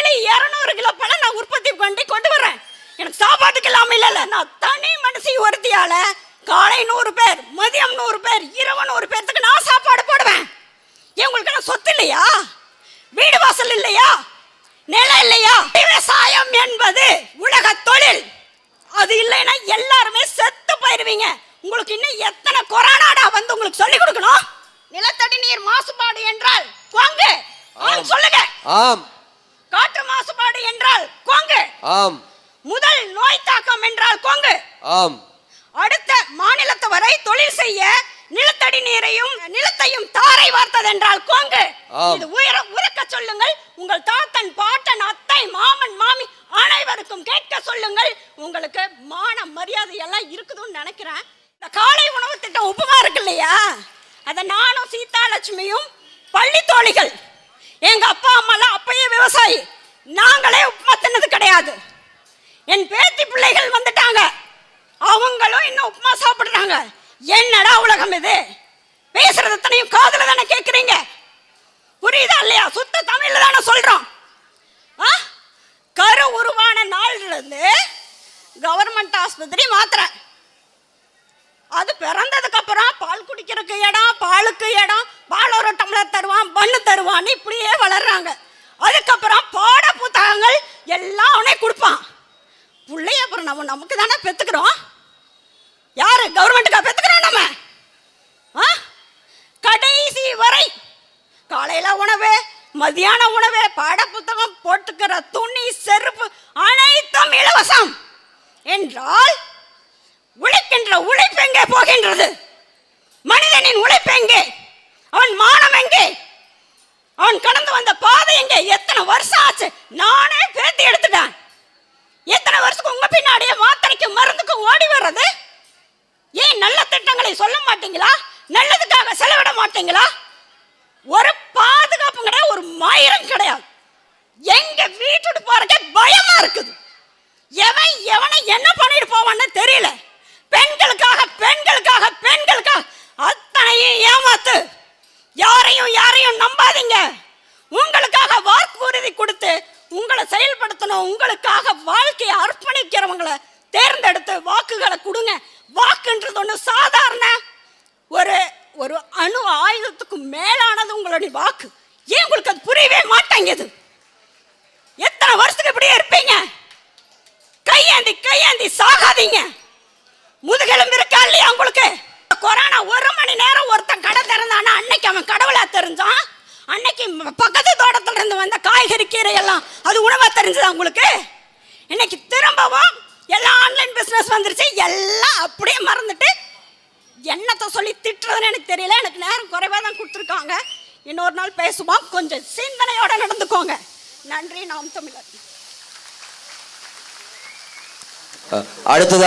Daily இரநூறு kilo பழம் நான் உற்பத்தி பண்ணி கொண்டு வரேன். எனக்கு சாப்பாட்டுக்கு இல்லாம இல்லைல்ல. நான் தனி மனசி ஒருத்தியால காலை நூறு பேர் மதியம் நூறு பேர் இரவு நூறு பேர்த்துக்கு நான் சாப்பாடு போடுவேன். ஏன் உங்களுக்கு என்ன சொத்து இல்லையா? வீடு வாசல் இல்லையா? நிலம் இல்லையா? விவசாயம் என்பது உலக தொழில். அது இல்லைன்னா எல்லாருமே செத்து போயிருவீங்க. உங்களுக்கு இன்னும் எத்தனை கொரோனாடா வந்து உங்களுக்கு சொல்லி கொடுக்கணும்? நிலத்தடி நீர் மாசுபாடு என்றால் ஆம், சொல்லுங்க. ஆம். என்றால் கொங்கு. ஆம். முதல் நோய் தாக்கம் என்றால் கொங்கு. ஆம். அடுத்த மாநிலத்து வரை தொழில் செய்ய நிலத்தடி நீரையும் நிலத்தையும் தாரை வார்த்ததென்றால் கொங்கு. இது உயர உறக்க சொல்லுங்கள். உங்கள் தாத்தன் பாட்டன் அத்தை மாமன் மாமி அனைவருக்கும் கேட்க சொல்லுங்கள். உங்களுக்கு மான மரியாதை எல்லாம் இருக்குதுன்னு நினைக்கிறேன். இந்த காலை உணவு திட்டம் உப்புமா இருக்கு இல்லையா? அதை நானும் சீதா லட்சுமியும் பள்ளி தோழிகள் எங்க அப்பா அம்மாலாம் அப்பயே விவசாயி. நாங்களே உப்புமா தின்னது கிடையாது. என் பேத்தி பிள்ளைகள் வந்துட்டாங்க. அவங்களும் இன்னும் உப்புமா சாப்பிடுறாங்க. என்னடா உலகம் இது? பேசுறது தனியும் காதுல தானே கேட்குறீங்க புரியுதா இல்லையா? சுத்த தமிழ்ல தானே சொல்றோம். கரு உருவான நாள்ல இருந்து கவர்மெண்ட் ஆஸ்பத்திரி மாத்திரை அது பிறந்ததுக்கு அப்புறம் பால் குடிக்கிறதுக்கு இடம் பாலுக்கு இடம் பால் ஒரு டம்ளர் தருவான் பண்ணு தருவான்னு இப்படியே வளர்றாங்க. அதுக்கப்புறம் பால் எல்லாம் அவனே கொடுப்பான். பிள்ளைய அப்புறம் நம்ம நமக்கு தானே பெற்றுக்கிறோம் யாரு? கவர்மெண்ட்டுக்கா பெற்றுக்கிறோம் நம்ம? ஆ? கடைசி வரை காலையில் உணவு மதியான உணவு பாடப்புத்தகம் போட்டுக்கிற துணி செருப்பு அனைத்தும் இலவசம். என்றால் உழைக்கின்ற உழைப்பு எங்கே போகின்றது? மனிதனின் உழைப்பு எங்கே? அவன் மானம் எங்கே? அவன் கடந்து வந்த பாதை எங்கே எத்தனை வருஷம் ஆச்சு நானே பேத்தி எடுத்துட்டேன் எத்தனை வருஷத்துக்கு உங்க பின்னாடியே மாத்திரைக்கு மருந்துக்கு ஓடி ஏன் நல்ல திட்டங்களை சொல்ல மாட்டீங்களா? நல்லதுக்காக செலவிட மாட்டீங்களா? ஒரு பாதுகாப்பு கிடையாது ஒரு மயிரம் கிடையாது. எங்க வீட்டுக்கு போறக்கே பயமா இருக்குது. எவன் எவனை என்ன பண்ணிட்டு போவான்னு தெரியல. பெண்களுக்காக பெண்களுக்காக பெண்களுக்காக அத்தனையும் ஏமாத்து. யாரையும் யாரையும் நம்பாதீங்க. உங்களுக்காக வாக்குறுதி கொடுத்து உங்களை செயல்படுத்தணும் உங்களுக்காக வாழ்க்கையை அர்ப்பணிக்கிறவங்களை தேர்ந்தெடுத்து வாக்குகளை கொடுங்க. வாக்குன்றது ஒன்று சாதாரண ஒரு ஒரு அணு ஆயுதத்துக்கு மேலானது உங்களுடைய வாக்கு. ஏன் உங்களுக்கு அது புரியவே மாட்டேங்குது? எத்தனை வருஷத்துக்கு இப்படியே இருப்பீங்க? கையேந்தி கையேந்தி சாகாதீங்க. முதுகெலும்பு இருக்கா இல்லையா உங்களுக்கு? கொரோனா ஒரு மணி நேரம் ஒருத்தன் கடை திறந்தானா அன்னைக்கு அவன் கடவுளா தெரிஞ்சான். அன்னைக்கு பக்கத்து தோட்டத்துல இருந்து வந்த காய்கறி கீரை எல்லாம் அது உணவா தெரிஞ்சதா உங்களுக்கு? இன்னைக்கு திரும்பவும் எல்லாம் ஆன்லைன் பிசினஸ் வந்துருச்சு. எல்லாம் அப்படியே மறந்துட்டு என்னத்தை சொல்லி திட்டுறதுன்னு எனக்கு தெரியல. எனக்கு நேரம் குறைவாக தான் கொடுத்துருக்காங்க. இன்னொரு நாள் பேசுவோம். கொஞ்சம் சிந்தனையோட நடந்துக்கோங்க. நன்றி நாம் தமிழர். அடுத்தது